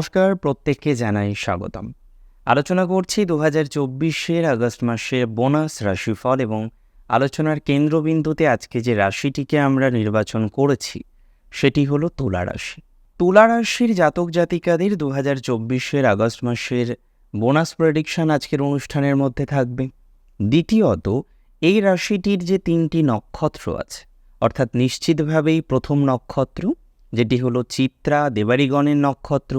নমস্কার, প্রত্যেককে জানাই স্বাগতম। আলোচনা করছি দু হাজার চব্বিশের আগস্ট মাসের বোনাস রাশিফল এবং আলোচনার কেন্দ্রবিন্দুতে আজকে যে রাশিটিকে আমরা নির্বাচন করেছি, সেটি হলো তুলা রাশি। তুলা রাশির জাতক জাতিকাদের দু হাজার চব্বিশের আগস্ট মাসের বোনাস প্রেডিকশন আজকের অনুষ্ঠানের মধ্যে থাকবে। দ্বিতীয়ত, এই রাশিটির যে তিনটি নক্ষত্র আছে, অর্থাৎ নিশ্চিতভাবেই প্রথম নক্ষত্র, যেটি হলো চিত্রা, দেবারিগণের নক্ষত্র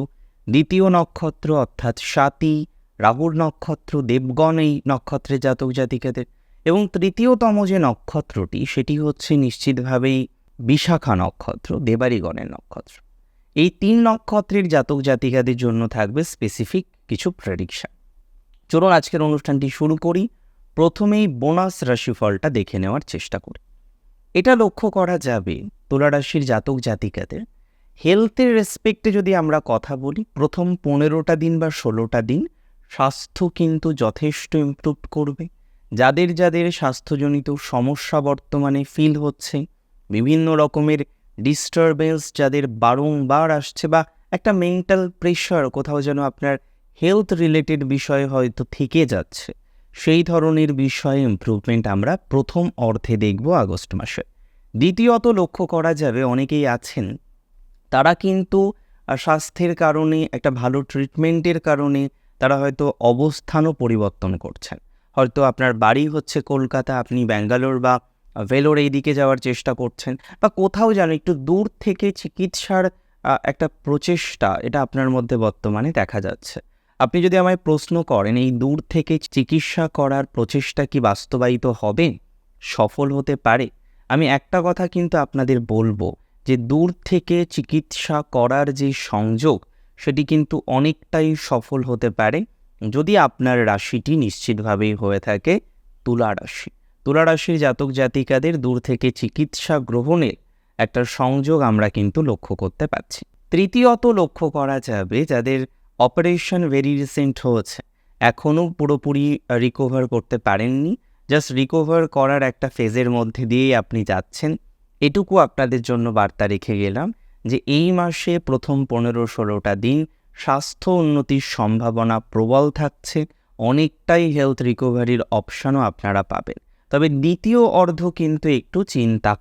দ্বিতীয় নক্ষত্র অর্থাৎ সাতী, রাহুর নক্ষত্র, দেবগণ এই নক্ষত্রের জাতক জাতিকাদের। এবং তৃতীয়তম যে নক্ষত্রটি, সেটি হচ্ছে নিশ্চিতভাবেই বিশাখা নক্ষত্র দেবারিগণের নক্ষত্র। এই তিন নক্ষত্রের জাতক জাতিকাদের জন্য থাকবে স্পেসিফিক কিছু প্রেডিকশন চলুন আজকের অনুষ্ঠানটি শুরু করি। প্রথমেই বোনাস রাশিফলটা দেখে নেওয়ার চেষ্টা করি। এটা লক্ষ্য করা যাবে তুলা রাশির জাতক জাতিকাদের হেলথের রেসপেক্টে যদি আমরা কথা বলি, প্রথম পনেরোটা দিন বা ষোলোটা দিন স্বাস্থ্য কিন্তু যথেষ্ট ইমপ্রুভ করবে। যাদের যাদের স্বাস্থ্যজনিত সমস্যা বর্তমানে ফিল হচ্ছে, বিভিন্ন রকমের ডিস্টারবেন্স যাদের বারংবার আসছে বা একটা মেন্টাল প্রেশার কোথাও যেন আপনার হেলথ রিলেটেড বিষয়ে হয়তো থেকে যাচ্ছে, সেই ধরনের বিষয়ে ইমপ্রুভমেন্ট আমরা প্রথম অর্ধে দেখব আগস্ট মাসে। দ্বিতীয়ত লক্ষ্য করা যাবে, অনেকেই আছেন তারা কিন্তু স্বাস্থ্যের কারণে, একটা ভালো ট্রিটমেন্টের কারণে তারা হয়তো অবস্থানও পরিবর্তন করছেন। হয়তো আপনার বাড়ি হচ্ছে কলকাতা, আপনি ব্যাঙ্গালোর বা ভেলোর এই দিকে যাওয়ার চেষ্টা করছেন বা কোথাও যেন, একটু দূর থেকে চিকিৎসার একটা প্রচেষ্টা, এটা আপনার মধ্যে বর্তমানে দেখা যাচ্ছে। আপনি যদি আমায় প্রশ্ন করেন, এই দূর থেকে চিকিৎসা করার প্রচেষ্টা কি বাস্তবায়িত হবে? সফল হতে পারে? আমি একটা কথা কিন্তু আপনাদের বলব যে দূর থেকে চিকিৎসা করার যে সংযোগ, সেটি কিন্তু অনেকটাই সফল হতে পারে যদি আপনার রাশিটি নিশ্চিতভাবেই হয়ে থাকে তুলা রাশি। তুলা রাশির জাতক জাতিকাদের দূর থেকে চিকিৎসা গ্রহণের একটা সংযোগ আমরা কিন্তু লক্ষ্য করতে পারছি। তৃতীয়ত লক্ষ্য করা যাবে যাদের অপারেশন ভেরি রিসেন্ট হয়েছে, এখনও পুরোপুরি রিকভার করতে পারেননি জাস্ট রিকভার করার একটা ফেজের মধ্যে দিয়েই আপনি যাচ্ছেন। এটুকু আপনাদের জন্য বার্তা রেখে গেলাম যে এই মাসে প্রথম পনেরো ষোলোটা দিন স্বাস্থ্য উন্নতির সম্ভাবনা প্রবল থাকছে, অনেকটাই হেলথ রিকভারির অপশানও আপনারা পাবেন। তবে দ্বিতীয় অর্ধ কিন্তু একটু চিন্তা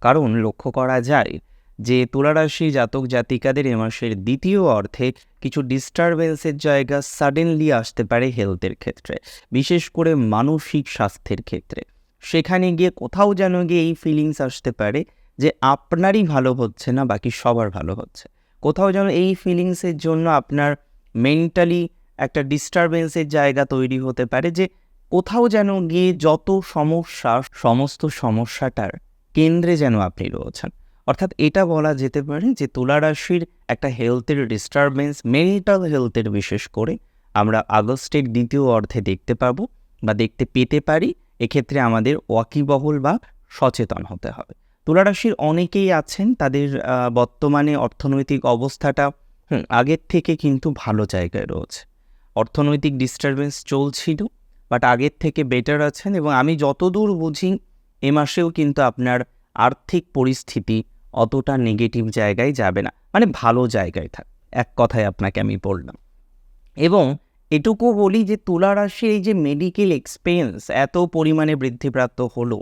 কারণ লক্ষ্য করা যায় যে তুলারাশি জাতক জাতিকাদের এ মাসের দ্বিতীয় অর্ধে কিছু ডিস্টারবেন্সের জায়গা সাডেনলি আসতে পারে হেলথের ক্ষেত্রে, বিশেষ করে মানসিক স্বাস্থ্যের ক্ষেত্রে। সেখানে গিয়ে কোথাও যেন গিয়ে এই ফিলিংস আসতে পারে যে আপনারই ভালো হচ্ছে না, বাকি সবার ভালো হচ্ছে। কোথাও যেন এই ফিলিংসের জন্য আপনার মেন্টালি একটা ডিস্টারবেন্সের জায়গা তৈরি হতে পারে যে কোথাও যেন গিয়ে যত সমস্যা, সমস্ত সমস্যাটার কেন্দ্রে যেন আপনি রয়েছেন। অর্থাৎ এটা বলা যেতে পারে যে তুলা রাশির একটা হেলথের ডিস্টারবেন্স মেন্টাল হেলথের বিশেষ করে আমরা আগস্টের দ্বিতীয় অর্ধে দেখতে পাবো বা দেখতে পেতে পারি। এক্ষেত্রে আমাদের ওয়াকিবহল বা সচেতন হতে হবে। তুলারাশির অনেকেই আছেন, তাদের বর্তমানে অর্থনৈতিক অবস্থাটা আগের থেকে কিন্তু ভালো জায়গায় রয়েছে। অর্থনৈতিক ডিস্টারবেন্স চলছিল বাট আগের থেকে বেটার আছেন এবং আমি যতদূর বুঝি, এ মাসেও কিন্তু আপনার আর্থিক পরিস্থিতি অতটা নেগেটিভ জায়গায় যাবে না। মানে ভালো জায়গায় থাক, এক কথায় আপনাকে আমি বললাম। এবং এটুকু বলি যে তুলা রাশির এই যে মেডিকেল এক্সপেন্স এত পরিমাণে বৃদ্ধিপ্রাপ্ত হলো।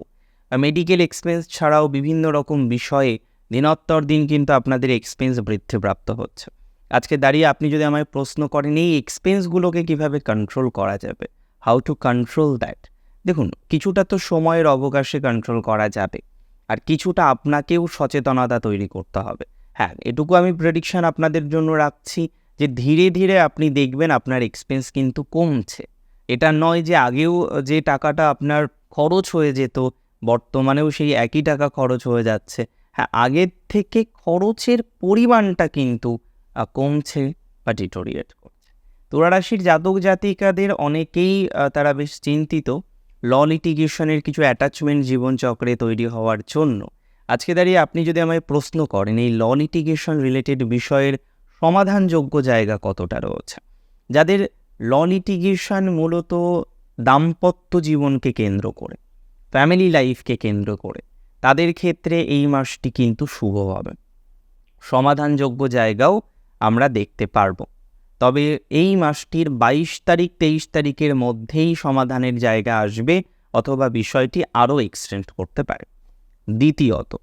মেডিকেল এক্সপেন্স ছাড়াও বিভিন্ন রকম বিষয়ে দিনোত্তর দিন কিন্তু আপনাদের এক্সপেন্স বৃদ্ধিপ্রাপ্ত হচ্ছে। আজকে দাঁড়িয়ে আপনি যদি আমায় প্রশ্ন করেন, এই এক্সপেন্সগুলোকে কীভাবে কন্ট্রোল করা যাবে? হাউ টু কন্ট্রোল দ্যাট দেখুন, কিছুটা তো সময়ের অবকাশে কন্ট্রোল করা যাবে। আর কিছুটা আপনাকেও সচেতনতা তৈরি করতে হবে। হ্যাঁ এটুকু আমি প্রেডিকশন আপনাদের জন্য রাখছি। যে ধীরে ধীরে আপনি দেখবেন আপনার এক্সপেন্স কিন্তু কমছে। এটা নয় যে আগেও যে টাকাটা আপনার খরচ হয়ে যেত, বর্তমানেও সেই একই টাকা খরচ হয়ে যাচ্ছে। হ্যাঁ আগের থেকে খরচের পরিমাণটা কিন্তু কমছে বা ডিটোরিয়েট করছে। তুলা রাশির জাতক জাতিকাদের অনেকেই তারা বেশ চিন্তিত। ল লিটিগেশনের কিছু অ্যাটাচমেন্ট জীবনচক্রে তৈরি হওয়ার জন্য। আজকে দাঁড়িয়ে আপনি যদি আমায় প্রশ্ন করেন, এই ল লিটিগেশন রিলেটেড বিষয়ের সমাধানযোগ্য জায়গা কতটা রয়েছে? যাদের ল লিটিগেশন মূলত দাম্পত্য জীবনকে কেন্দ্র করে ফ্যামিলি লাইফকে কেন্দ্র করে, তাদের ক্ষেত্রে এই মাসটি কিন্তু শুভ হবে। সমাধানযোগ্য জায়গাও আমরা দেখতে পারব। তবে এই মাসটির বাইশ তারিখ, তেইশ তারিখের মধ্যেই সমাধানের জায়গা আসবে অথবা বিষয়টি আরও এক্সটেন্ড করতে পারে। দ্বিতীয়ত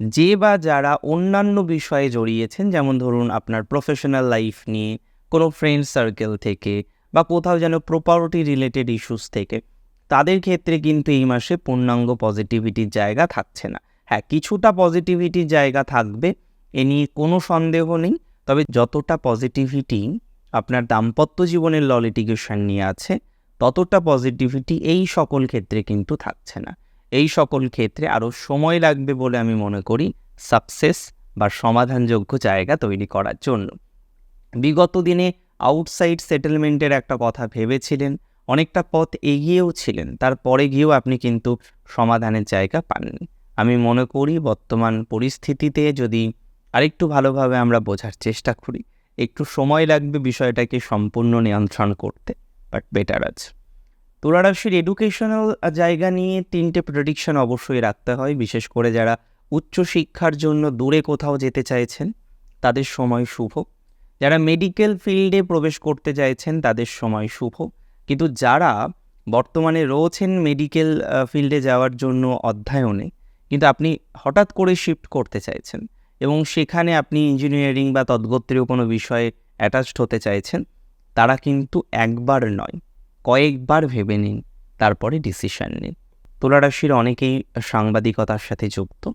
যে বা যারা অন্যান্য বিষয়ে জড়িয়েছেন, যেমন ধরুন আপনার প্রফেশনাল লাইফ নিয়ে, কোনো ফ্রেন্ড সার্কেল থেকে বা কোথাও যেন প্রপার্টি রিলেটেড ইস্যুস থেকে, তাদের ক্ষেত্রে কিন্তু এই মাসে পূর্ণাঙ্গ পজিটিভিটির জায়গা থাকছে না। হ্যাঁ কিছুটা পজিটিভিটির জায়গা থাকবে, এ নিয়ে কোনো সন্দেহ নেই, তবে যতটা পজিটিভিটি আপনার দাম্পত্য জীবনের ল লিটিগেশন নিয়ে আছে, ততটা পজিটিভিটি এই সকল ক্ষেত্রে কিন্তু থাকছে না। এই সকল ক্ষেত্রে আরও সময় লাগবে বলে আমি মনে করি সাকসেস বা সমাধানযোগ্য জায়গা তৈরি করার জন্য। বিগত দিনে আউটসাইড সেটেলমেন্টের একটা কথা ভেবেছিলেন, অনেকটা পথ এগিয়েও ছিলেন, তারপরে গিয়েও আপনি কিন্তু সমাধানের জায়গা পাননি। আমি মনে করি বর্তমান পরিস্থিতিতে যদি আরেকটু ভালোভাবে আমরা বোঝার চেষ্টা করি, একটু সময় লাগবে বিষয়টাকে সম্পূর্ণ নিয়ন্ত্রণ করতে বাট বেটার আছে। তুলারাশির এডুকেশনাল জায়গা নিয়ে তিনটে প্রেডিকশন অবশ্যই রাখতে হয়, বিশেষ করে যারা উচ্চশিক্ষার জন্য দূরে কোথাও যেতে চাইছেন, তাদের সময় শুভ। যারা মেডিকেল ফিল্ডে প্রবেশ করতে চাইছেন, তাদের সময় শুভ। কিন্তু যারা বর্তমানে রয়েছেন মেডিকেল ফিল্ডে যাওয়ার জন্য অধ্যয়নে, কিন্তু আপনি হঠাৎ করে শিফট করতে চাইছেন এবং সেখানে আপনি ইঞ্জিনিয়ারিং বা তদ্গোত্রীয় কোনো বিষয়ে অ্যাটাচড হতে চাইছেন, তারা কিন্তু একবার নয়। কয়েকবার ভেবে নিন, তারপরে ডিসিশন নিন। তুলারাশির অনেকেই সাংবাদিকতার সাথে যুক্ত,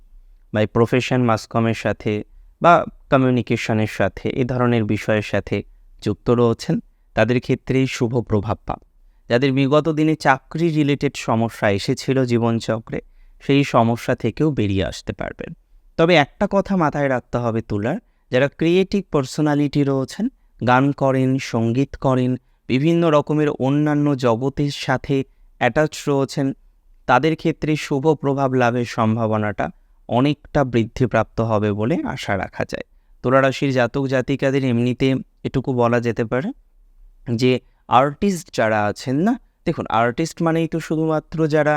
বা প্রফেশন মাসকমের সাথে, বা কমিউনিকেশনের সাথে, এ ধরনের বিষয়ের সাথে যুক্ত রয়েছেন। তাদের ক্ষেত্রেই শুভ প্রভাব পাব। যাদের বিগত দিনে চাকরি রিলেটেড সমস্যা এসেছিল জীবনচক্রে, সেই সমস্যা থেকেও বেরিয়ে আসতে পারবেন। তবে একটা কথা মাথায় রাখতে হবে তুলার, যারা ক্রিয়েটিভ পার্সোনালিটি রয়েছেন, গান করেন, সংগীত করেন বিভিন্ন রকমের অন্যান্য জগতের সাথে অ্যাটাচ রয়েছেন। তাদের ক্ষেত্রে শুভ প্রভাব লাভের সম্ভাবনাটা অনেকটা বৃদ্ধিপ্রাপ্ত হবে বলে আশা রাখা যায়। তুলারাশির জাতক জাতিকাদের এমনিতে এটুকু বলা যেতে পারে যে আর্টিস্ট যারা আছেন না, দেখুন আর্টিস্ট মানেই তো শুধুমাত্র যারা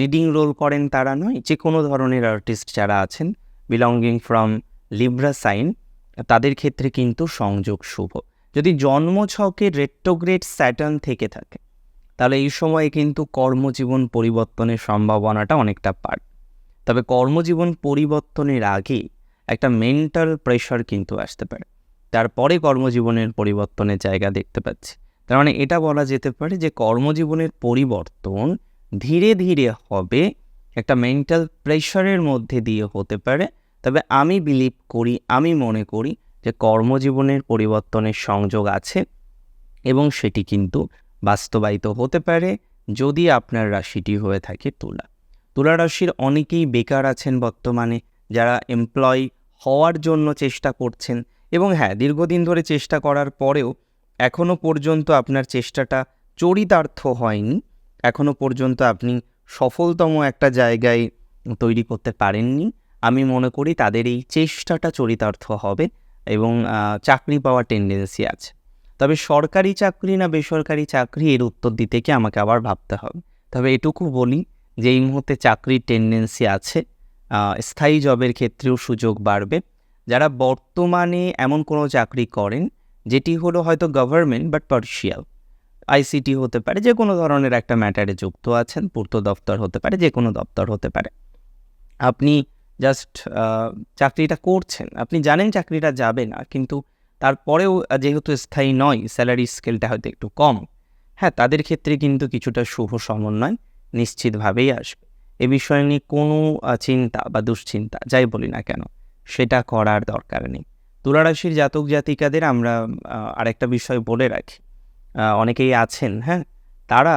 লিডিং রোল করেন তারা নয়, যে কোনো ধরনের আর্টিস্ট যারা আছেন বিলঙ্গিং ফ্রম লিব্রা সাইন তাদের ক্ষেত্রে কিন্তু সংযোগ শুভ। যদি জন্মছকে রেট্রোগ্রেড স্যাটার্ন থেকে থাকে, তাহলে এই সময়ে কিন্তু কর্মজীবন পরিবর্তনের সম্ভাবনাটা অনেকটা পার তবে কর্মজীবন পরিবর্তনের আগে একটা মেন্টাল প্রেশার কিন্তু আসতে পারে। তারপরে কর্মজীবনের পরিবর্তনের জায়গা দেখতে পাচ্ছি। তার মানে এটা বলা যেতে পারে যে কর্মজীবনের পরিবর্তন ধীরে ধীরে হবে, একটা মেন্টাল প্রেশারের মধ্যে দিয়ে হতে পারে। তবে আমি বিলিভ করি, আমি মনে করি যে কর্মজীবনের পরিবর্তনের সংযোগ আছে এবং সেটি কিন্তু বাস্তবায়িত হতে পারে যদি আপনার রাশিটি হয়ে থাকে তুলা। তুলা রাশির অনেকেই বেকার আছেন বর্তমানে, যারা এমপ্লয় হওয়ার জন্য চেষ্টা করছেন এবং হ্যাঁ দীর্ঘদিন ধরে চেষ্টা করার পরেও এখনও পর্যন্ত আপনার চেষ্টাটা চরিতার্থ হয়নি। এখনও পর্যন্ত আপনি সফলতম একটা জায়গায় তৈরি করতে পারেননি। আমি মনে করি তাদের এই চেষ্টাটা চরিতার্থ হবে। এবং চাকরি পাওয়ার টেন্ডেন্সি আছে। তবে সরকারি চাকরি না বেসরকারি চাকরি এর উত্তর দিতে কি আমাকে আবার ভাবতে হবে? তবে এটুকু বলি যে, এই মুহূর্তে চাকরির টেন্ডেন্সি আছে স্থায়ী জবের ক্ষেত্রেও সুযোগ বাড়বে। যারা বর্তমানে এমন কোনো চাকরি করেন, যেটি হলো হয়তো গভর্নমেন্ট বাট পার্শিয়াল আইসিটি হতে পারে যে কোনো ধরনের একটা ম্যাটারে যুক্ত আছেন, পূর্ত দপ্তর হতে পারে যে কোনো দপ্তর হতে পারে। আপনি জাস্ট চাকরিটা করছেন। আপনি জানেন চাকরিটা যাবে না, কিন্তু তারপরেও যেহেতু স্থায়ী নয়, স্যালারি স্কেলটা হয়তো একটু কম হ্যাঁ তাদের ক্ষেত্রে কিন্তু কিছুটা শুভ সমন্বয় নিশ্চিতভাবেই আসবে। এ বিষয় নিয়ে কোনো চিন্তা বা দুশ্চিন্তা, যাই বলি না কেন, সেটা করার দরকার নেই। তুলারাশির জাতক জাতিকাদের আমরা আরেকটা বিষয় বলে রাখি অনেকেই আছেন হ্যাঁ তারা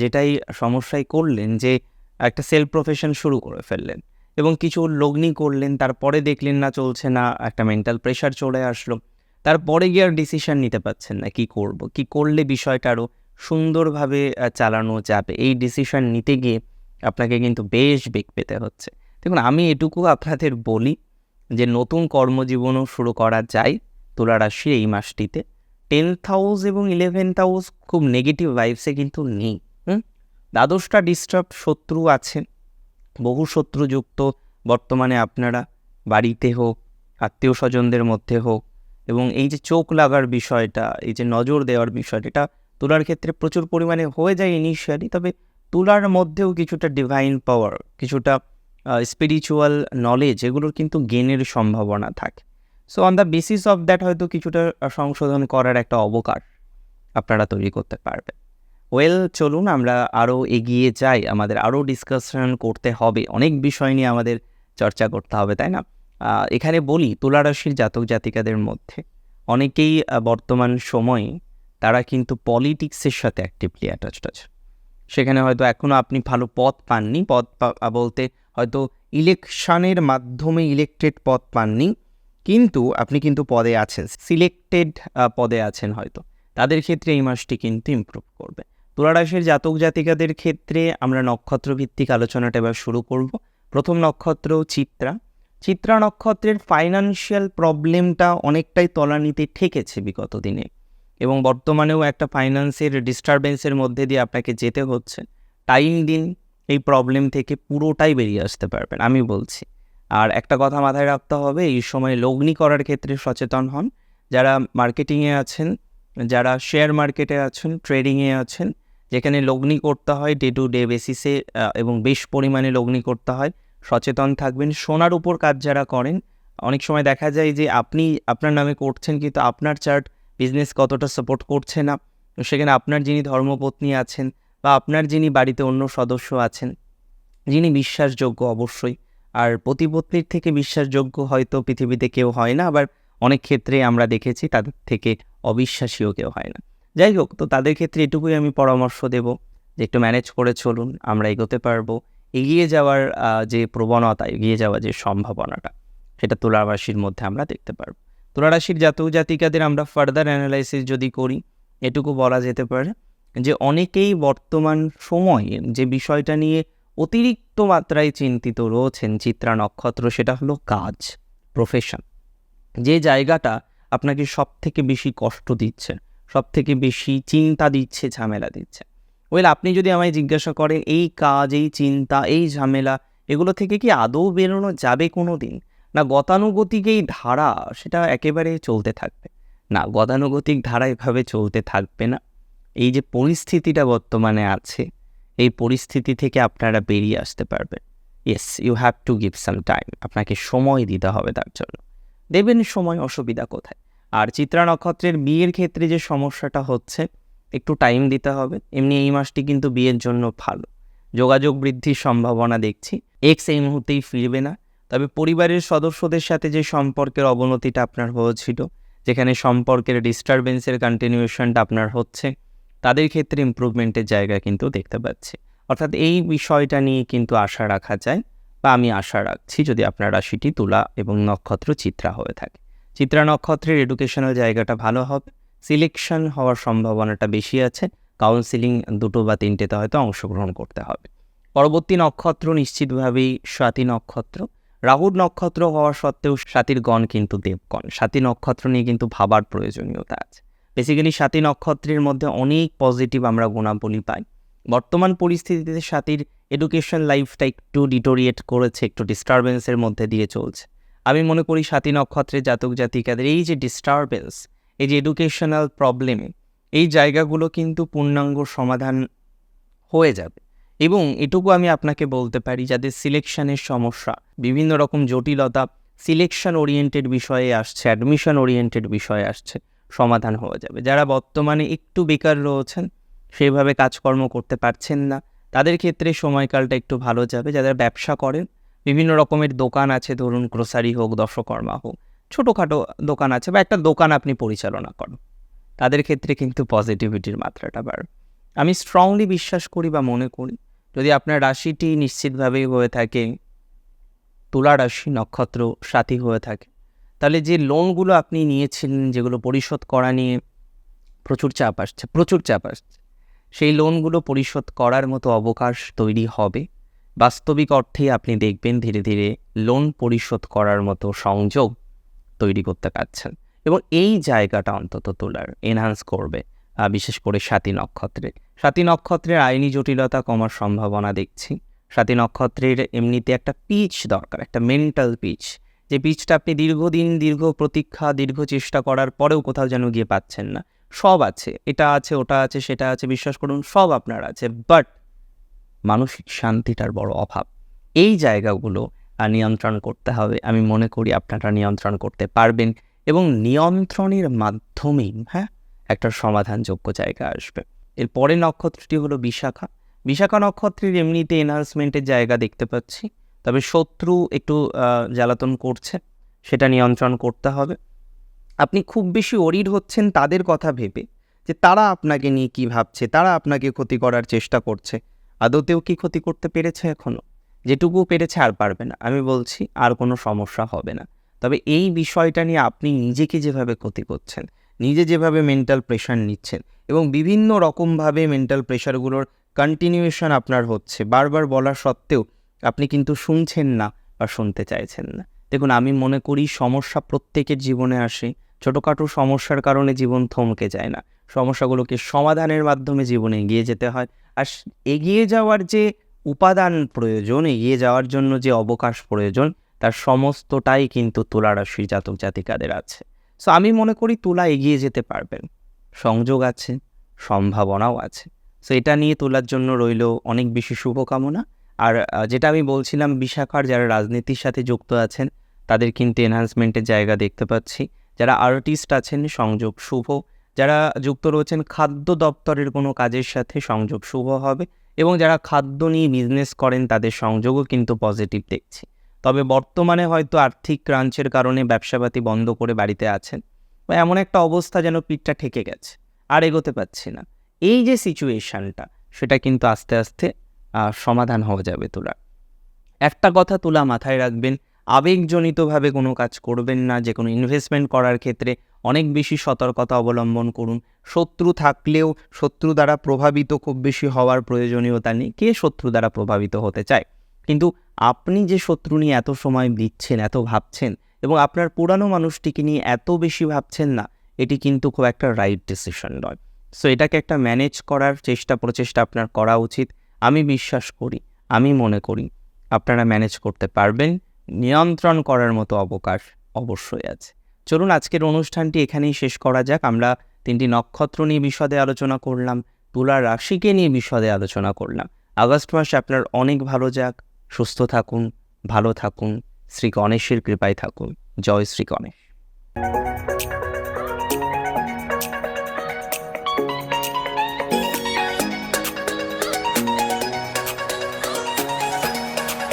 যেটাই সমস্যায় করলেন যে একটা সেলফ প্রফেশন শুরু করে ফেললেন। এবং কিছু লগ্নি করলেন, তারপরে দেখলেন না চলছে না, একটা মেন্টাল প্রেশার চলে আসলো। তারপরে গিয়ে আর ডিসিশন নিতে পারছেন না, কি করব? কি করলে বিষয়টা আরও সুন্দরভাবে চালানো যাবে? এই ডিসিশন নিতে গিয়ে আপনাকে কিন্তু বেশ বেগ পেতে হচ্ছে। দেখুন, আমি এটুকু আপনাদের বলি যে নতুন কর্মজীবনও শুরু করা যায় তুলা রাশির এই মাসটিতে। টেন্থ হাউস এবং ইলেভেন্থ হাউস খুব নেগেটিভ ভাইবসে কিন্তু নেই, হুম? দ্বাদশটা ডিস্টার্ব শত্রু আছে। বহু শত্রুযুক্ত, বর্তমানে আপনারা বাড়িতে হোক, আত্মীয় স্বজনদের মধ্যে হোক, এবং এই যে চোখ লাগার বিষয়টা, এই যে নজর দেওয়ার বিষয়টা, এটা তুলার ক্ষেত্রে প্রচুর পরিমাণে হয়ে যায় ইনিশিয়ালি তবে তুলার মধ্যেও কিছুটা ডিভাইন পাওয়ার কিছুটা স্পিরিচুয়াল নলেজ এগুলোর কিন্তু গেনের সম্ভাবনা থাকে। So on the basis of that হয়তো কিছুটা সংশোধন করার একটা অবকাশ আপনারা তৈরি করতে পারবেন। ওয়েল চলুন আমরা আরও এগিয়ে যাই। আমাদের আরও ডিসকাশন করতে হবে। অনেক বিষয় নিয়ে আমাদের চর্চা করতে হবে, তাই না? এখানে বলি তুলারাশির জাতক জাতিকাদের মধ্যে অনেকেই বর্তমান সময়ে তারা কিন্তু পলিটিক্সের সাথে অ্যাক্টিভলি অ্যাটাচড আছে। সেখানে হয়তো এখনও আপনি ভালো পদ পাননি, পদ বলতে হয়তো ইলেকশনের মাধ্যমে ইলেকটেড পদ পাননি, কিন্তু আপনি কিন্তু পদে আছেন সিলেক্টেড পদে আছেন হয়তো। তাদের ক্ষেত্রে এই মাসটি কিন্তু ইমপ্রুভ করবে। তুলারাশির জাতক জাতিকাদের ক্ষেত্রে আমরা নক্ষত্র ভিত্তিক আলোচনাটা এবার শুরু করব। প্রথম নক্ষত্র চিত্রা। চিত্রা নক্ষত্রের ফাইনান্সিয়াল প্রবলেমটা অনেকটাই তলানিতে ঠেকেছে বিগত দিনে এবং বর্তমানেও একটা ফাইন্যান্সের ডিস্টারবেন্সের মধ্যে দিয়ে আপনাকে যেতে হচ্ছে। টাইম দিন এই প্রবলেম থেকে পুরোটাই বেরিয়ে আসতে পারবেন, আমি বলছি। আর একটা কথা মাথায় রাখতে হবে, এই সময় লগ্নি করার ক্ষেত্রে সচেতন হন। যারা মার্কেটিংয়ে আছেন, যারা শেয়ার মার্কেটে আছেন ট্রেডিংয়ে আছেন যেখানে লগ্নি করতে হয় ডে টু ডে বেসিসে এবং বেশ পরিমাণে লগ্নি করতে হয়। সচেতন থাকবেন। সোনার উপর কাজ যারা করেন, অনেক সময় দেখা যায় যে আপনি, আপনার নামে করছেন কিন্তু আপনার চার্ট বিজনেস কতটা সাপোর্ট করছে না। সেখানে আপনার যিনি ধর্মপত্নী আছেন বা আপনার যিনি বাড়িতে অন্য সদস্য আছেন, যিনি বিশ্বাসযোগ্য অবশ্যই। আর প্রতিপত্তির থেকে বিশ্বাসযোগ্য হয়তো পৃথিবীতে কেউ হয় না, আবার অনেক ক্ষেত্রে আমরা দেখেছি তাদের থেকে অবিশ্বাসীও কেউ হয় না। যাই হোক তো তাদের ক্ষেত্রে এটুকুই আমি পরামর্শ দেব যে একটু ম্যানেজ করে চলুন, আমরা এগোতে পারব। এগিয়ে যাওয়ার যে প্রবণতা, এগিয়ে যাওয়ার যে সম্ভাবনাটা, সেটা তুলারাশির মধ্যে আমরা দেখতে পারব। তুলারাশির জাতক জাতিকাদের আমরা ফার্দার অ্যানালাইসিস যদি করি, এটুকু বলা যেতে পারে যে অনেকেই বর্তমান সময়ে যে বিষয়টা নিয়ে অতিরিক্ত মাত্রায় চিন্তিত রয়েছেন চিত্রা নক্ষত্র, সেটা হলো কাজ প্রফেশন যে জায়গাটা আপনাকে সব থেকে বেশি কষ্ট দিচ্ছে। সব থেকে বেশি চিন্তা দিচ্ছে, ঝামেলা দিচ্ছে। ওয়েল, আপনি যদি আমায় জিজ্ঞাসা করেন, এই কাজ, এই চিন্তা, এই ঝামেলা, এগুলো থেকে কি আদৌ বেরোনো যাবে কোনো দিন না, গতানুগতিক এই ধারা, সেটা একেবারে চলতে থাকবে। না, গতানুগতিক ধারা এভাবে চলতে থাকবে না। এই যে পরিস্থিতিটা বর্তমানে আছে, এই পরিস্থিতি থেকে আপনারা বেরিয়ে আসতে পারবেন। Yes you have to give some time আপনাকে সময় দিতে হবে তার জন্য। দেবেন সময়, অসুবিধা কোথায়? আর চিত্রা নক্ষত্রের বিয়ের ক্ষেত্রে যে সমস্যাটা হচ্ছে, একটু টাইম দিতে হবে। এমনি এই মাসটি কিন্তু বিয়ের জন্য ভালো। যোগাযোগ বৃদ্ধির সম্ভাবনা দেখছি। এক্স এই মুহূর্তেই ফিরবে না। তবে পরিবারের সদস্যদের সাথে যে সম্পর্কের অবনতিটা আপনার হয়েছিল, যেখানে সম্পর্কের ডিস্টারবেন্সের কন্টিনিউশনটা আপনার হচ্ছে, তাদের ক্ষেত্রে ইমপ্রুভমেন্টের জায়গা কিন্তু দেখতে পাচ্ছি। অর্থাৎ এই বিষয়টা নিয়ে কিন্তু আশা রাখা যায়, বা আমি আশা রাখছি যদি আপনার রাশিটি তুলা এবং নক্ষত্র চিত্রা হয়ে থাকে। চিত্রা নক্ষত্রের এডুকেশনাল জায়গাটা ভালো হবে। সিলেকশন হওয়ার সম্ভাবনাটা বেশি আছে। কাউন্সিলিং দুটো বা তিনটেতে হয়তো অংশগ্রহণ করতে হবে। পরবর্তী নক্ষত্র নিশ্চিতভাবেই স্বাতী নক্ষত্র। রাহুর নক্ষত্র হওয়া সত্ত্বেও স্বাতীর গণ কিন্তু দেবগণ। স্বাতী নক্ষত্র নিয়ে কিন্তু ভাবার প্রয়োজনীয়তা আছে। বেসিক্যালি স্বাতী নক্ষত্রের মধ্যে অনেক পজিটিভ আমরা গুণাবলী পাই। বর্তমান পরিস্থিতিতে স্বাতীর এডুকেশন লাইফটা একটু ডিটোরিয়েট করেছে, একটু ডিস্টারবেন্সের মধ্যে দিয়ে চলছে। আমি মনে করি স্বাতী নক্ষত্রের জাতক জাতিকাদের এই যে ডিস্টারবেন্স এই যে এডুকেশনাল প্রবলেম এই জায়গাগুলো কিন্তু পূর্ণাঙ্গ সমাধান হয়ে যাবে। এবং এটুকু আমি আপনাকে বলতে পারি, যাদের সিলেকশনের সমস্যা, বিভিন্ন রকম জটিলতা সিলেকশন ওরিয়েন্টেড বিষয়ে আসছে অ্যাডমিশন ওরিয়েন্টেড বিষয়ে আসছে, সমাধান হয়ে যাবে। যারা বর্তমানে একটু বেকার রয়েছেন সেইভাবে কাজকর্ম করতে পারছেন না, তাদের ক্ষেত্রে সময়কালটা একটু ভালো যাবে। যারা ব্যবসা করেন বিভিন্ন রকমের দোকান আছে, ধরুন গ্রোসারি হোক দশকর্মা হোক, ছোটোখাটো দোকান আছে বা একটা দোকান আপনি পরিচালনা করেন। তাদের ক্ষেত্রে কিন্তু পজিটিভিটির মাত্রাটা বাড়বে আমি স্ট্রংলি বিশ্বাস করি বা মনে করি, যদি আপনার রাশিটি নিশ্চিতভাবেই হয়ে থাকে, তুলা রাশি, নক্ষত্র সাথী হয়ে থাকে, তাহলে যে লোনগুলো আপনি নিয়েছিলেন, যেগুলো পরিশোধ করা নিয়ে প্রচুর চাপ আসছে, প্রচুর চাপ আসছে, সেই লোনগুলো পরিশোধ করার মতো অবকাশ তৈরি হবে। বাস্তবিক অর্থেই আপনি দেখবেন ধীরে ধীরে লোন পরিশোধ করার মতো সংযোগ তৈরি করতে পারছেন এবং এই জায়গাটা অন্তত তোলার এনহান্স করবে বিশেষ করে সাতী নক্ষত্রে। সাতী নক্ষত্রের আইনি জটিলতা কমার সম্ভাবনা দেখছি। সাতী নক্ষত্রের এমনিতে একটা পিচ দরকার, একটা মেন্টাল পিচ যে পিচটা আপনি দীর্ঘদিন দীর্ঘ প্রতীক্ষা, দীর্ঘ চেষ্টা করার পরেও কোথাও যেন গিয়ে পাচ্ছেন না। সব আছে, এটা আছে, ওটা আছে, সেটা আছে, বিশ্বাস করুন, সব আপনার আছে। বাট মানসিক শান্তিটার বড় অভাব। এই জায়গাগুলো নিয়ন্ত্রণ করতে হবে। আমি মনে করি আপনারা নিয়ন্ত্রণ করতে পারবেন এবং নিয়ন্ত্রণের মাধ্যমেই হ্যাঁ একটা সমাধানযোগ্য জায়গা আসবে। এর পরের নক্ষত্রটি হলো বিশাখা। বিশাখা নক্ষত্রের এমনিতে এনহান্সমেন্টের জায়গা দেখতে পাচ্ছি। তবে শত্রু একটু জ্বালাতন করছে, সেটা নিয়ন্ত্রণ করতে হবে। আপনি খুব বেশি অরিড হচ্ছেন তাদের কথা ভেবে যে তারা আপনাকে নিয়ে কী ভাবছে, তারা আপনাকে ক্ষতি করার চেষ্টা করছে। আদতেও কি ক্ষতি করতে পেরেছে এখনও? যেটুকু পেরেছে আর পারবে না। আমি বলছি, আর কোনো সমস্যা হবে না। তবে এই বিষয়টা নিয়ে আপনি নিজেকে যেভাবে ক্ষতি করছেন, নিজে যেভাবে মেন্টাল প্রেশার নিচ্ছেন এবং বিভিন্ন রকমভাবে মেন্টাল প্রেশারগুলোর কন্টিনিউয়েশন আপনার হচ্ছে, বারবার বলা সত্ত্বেও আপনি কিন্তু শুনছেন না বা শুনতে চাইছেন না। দেখুন, আমি মনে করি সমস্যা প্রত্যেকের জীবনে আসে। ছোটোখাটো সমস্যার কারণে জীবন থমকে যায় না। সমস্যাগুলোকে সমাধানের মাধ্যমে জীবনে এগিয়ে যেতে হয়। আর এগিয়ে যাওয়ার যে উপাদান প্রয়োজন, এগিয়ে যাওয়ার জন্য যে অবকাশ প্রয়োজন, তার সমস্তটাই কিন্তু তুলা রাশির জাতক জাতিকাদের আছে। সো আমি মনে করি তুলা এগিয়ে যেতে পারবেন। সংযোগ আছে, সম্ভাবনাও আছে। সো এটা নিয়ে তোলার জন্য রইল অনেক বেশি শুভকামনা। আর যেটা আমি বলছিলাম, বিশাখার যারা রাজনীতির সাথে যুক্ত আছেন, তাদের কিন্তু এনহান্সমেন্টের জায়গা দেখতে পাচ্ছি। যারা আর্টিস্ট আছেন, সংযোগ শুভ। যারা যুক্ত রয়েছেন খাদ্য দপ্তরের কোনো কাজের সাথে সংযোগ শুভ হবে এবং যারা খাদ্য নিয়ে বিজনেস করেন তাদের সংযোগও কিন্তু পজিটিভ দেখছি। তবে বর্তমানে হয়তো আর্থিক ক্রাঞ্চের কারণে ব্যবসাপাতি বন্ধ করে বাড়িতে আছেন বা এমন একটা অবস্থা যেন পিঠটা ঠেকে গেছে, আর এগোতে পারছি না। এই যে সিচুয়েশানটা সেটা কিন্তু আস্তে আস্তে সমাধান হওয়া যাবে তোলা একটা কথা তুলা মাথায় রাখবেন আবেগজনিতভাবে কোনো কাজ করবেন না, যে কোনো ইনভেস্টমেন্ট করার ক্ষেত্রে অনেক বেশি সতর্কতা অবলম্বন করুন। শত্রু থাকলেও শত্রু দ্বারা প্রভাবিত খুব বেশি হওয়ার প্রয়োজনীয়তা নেই, কে শত্রু দ্বারা প্রভাবিত হতে চায়? কিন্তু আপনি যে শত্রু নিয়ে এত সময় দিচ্ছেন এত ভাবছেন এবং আপনার পুরানো মানুষটিকে নিয়ে এত বেশি ভাবছেন না, এটি কিন্তু খুব একটা রাইট ডিসিশন নয়। সো এটাকে একটা ম্যানেজ করার চেষ্টা প্রচেষ্টা আপনার করা উচিত। আমি বিশ্বাস করি, আমি মনে করি, আপনারা ম্যানেজ করতে পারবেন। নিয়ন্ত্রণ করার মতো অবকাশ অবশ্যই আছে। চলুন আজকের অনুষ্ঠানটি এখানেই শেষ করা যাক। আমরা তিনটি নক্ষত্র নিয়ে বিশদে আলোচনা করলাম, তুলা রাশিকে নিয়ে বিশদে আলোচনা করলাম। আগস্ট মাস আপনার অনেক ভালো যাক। সুস্থ থাকুন, ভালো থাকুন। শ্রী গণেশের কৃপায় থাকুন। জয় শ্রী গণেশ।